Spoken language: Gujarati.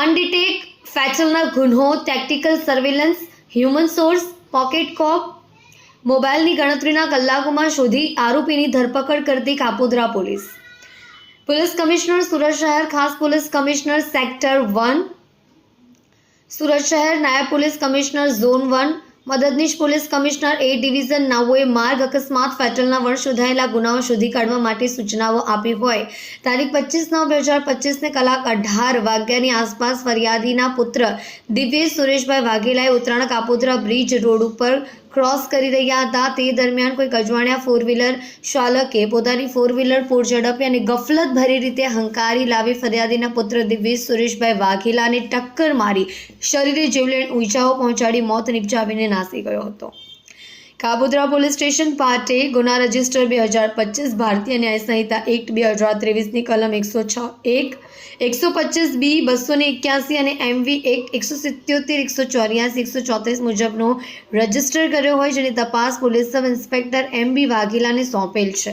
અનડિટેક ફેચલના ગુન્હો tactical surveillance human source pocket cop મોબાઈલની ગણતરીના કલાકોમાં શોધી આરોપીની ધરપકડ કરતી Kapodra police. Police commissioner Surat શહેર, ખાસ police commissioner sector one. Surat શહેર નાયબ પોલીસ કમિશનર ઝોન વન. મદદનીશ પોલીસ કમિશનર એ ડિવિઝન નાઓએ માર્ગ અકસ્માત ફેટલના વર્ષ શોધાયેલા ગુનાઓ શોધી કાઢવા માટે સૂચનાઓ આપી હોય. તારીખ પચીસ નવ બે હજાર પચીસને કલાક અઢાર વાગ્યાની આસપાસ ફરિયાદીના પુત્ર દિવ્યેશ સુરેશભાઈ વાઘેલાએ ઉત્તરાયણ કાપોદ્રા બ્રિજ રોડ ઉપર ક્રોસ કરી રહ્યા હતા. તે દરમિયાન કોઈ અજવાણ્યા ફોર વ્હીલર ચાલકે પોતાની ફોર વ્હીલર પૂર ઝડપી અને ગફલત ભરી રીતે હંકારી લાવી ફરિયાદીના પુત્ર દિવ્યેશ સુરેશભાઈ વાઘેલાને ટક્કર મારી. શરીરે જીવલેણ ઊંચાઓ પહોંચાડી મોત નિપજાવીને નાસી ગયો હતો. કાબોદ્રા પોલીસ સ્ટેશન પાટે ગુના રજિસ્ટર બે હજાર પચીસ, ભારતીય ન્યાય સંહિતા એક્ટ બે હજાર ત્રેવીસની કલમ એકસો છ એક, એકસો પચીસ બી, બસો ને એક્યાસી અને એમવી એક એકસો સિત્યોતેર, એકસો ચોર્યાસી, એકસો ચોત્રીસ મુજબનો રજિસ્ટર કર્યો હોય જેની તપાસ પોલીસ સબ ઇન્સ્પેક્ટર એમ બી વાઘેલાને સોંપેલ છે.